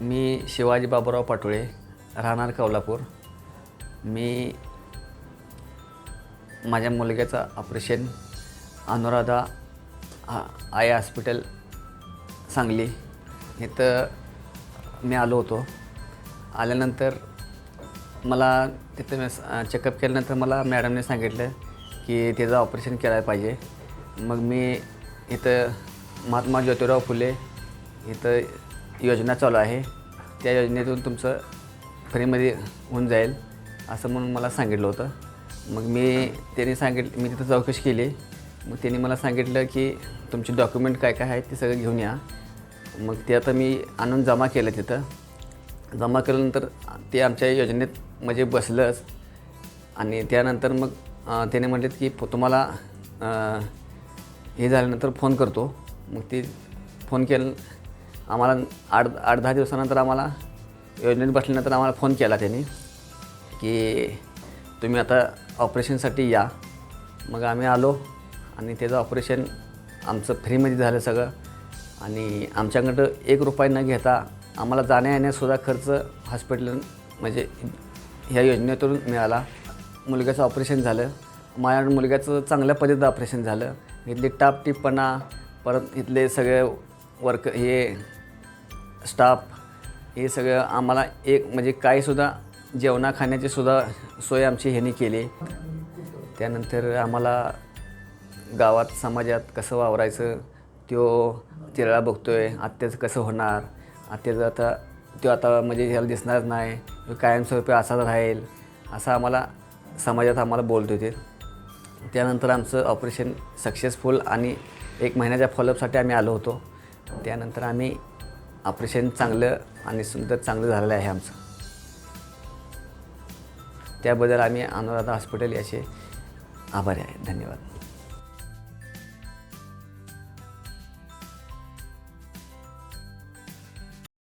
मी शिवाजी बाबूराव पाटोळे राहणार कौलापूर. मी माझ्या मुलग्याचं operation Anuradha eye hospital Sangli इथं मी आलो होतो. आल्यानंतर मला तिथं मी चेकअप केल्यानंतर मला मॅडमने सांगितलं की त्याचं ऑपरेशन करायला पाहिजे. मग मी इथं महात्मा ज्योतिराव फुले इथं योजना चालू आहे. त्या योजनेतून तुमचं फ्रीमध्ये होऊन जाईल असं म्हणून मला सांगितलं होतं. मग मी त्यांनी सांगितलं मी तिथं चौकशी केली. मग त्यांनी मला सांगितलं की तुमचे डॉक्युमेंट काय काय आहेत ते सगळं घेऊन या. मग ते आता मी आणून जमा केलं तिथं. जमा केल्यानंतर ते आमच्या योजनेत म्हणजे बसलंच. आणि त्यानंतर मग त्याने म्हटले की तुम्हाला हे झाल्यानंतर फोन करतो. मग ते फोन केलं आम्हाला आठ आठ दहा दिवसानंतर आम्हाला योजनेत बसल्यानंतर आम्हाला फोन केला त्यांनी की तुम्ही आता ऑपरेशनसाठी या. मग आम्ही आलो आणि त्याचं ऑपरेशन आमचं फ्रीमध्ये झालं सगळं. आणि आमच्याकडं एक रुपया न घेता आम्हाला जाण्या येण्यासुद्धा खर्च हॉस्पिटल म्हणजे ह्या योजनेतून मिळाला. मुलग्याचं ऑपरेशन झालं. माझ्या मुलग्याचं चांगल्या पद्धतीचं ऑपरेशन झालं. इथली टापटीपणा परत इथले सगळे वर्क हे स्टाफ हे सगळं आम्हाला एक म्हणजे काहीसुद्धा जेवणा खाण्याची सुद्धा सोय आमची ह्यांनी केली. त्यानंतर आम्हाला गावात समाजात कसं वावरायचं त्यो तिरळा आहे आत्याचं कसं होणार आत्याचं आता तो आता म्हणजे ह्याला दिसणारच नाही कायमस्वरूपी असाच राहील असं आम्हाला समाजात आम्हाला बोलत होते. त्यानंतर आमचं ऑपरेशन सक्सेसफुल आणि एक महिन्याच्या फॉलोअपसाठी आम्ही आलो होतो. त्यानंतर आम्ही ऑपरेशन चांगलं आणि सुंदर चांगलं झालेलं आहे आमचं. त्याबद्दल आम्ही अनुराधा हॉस्पिटल याचे आभारी आहे. धन्यवाद.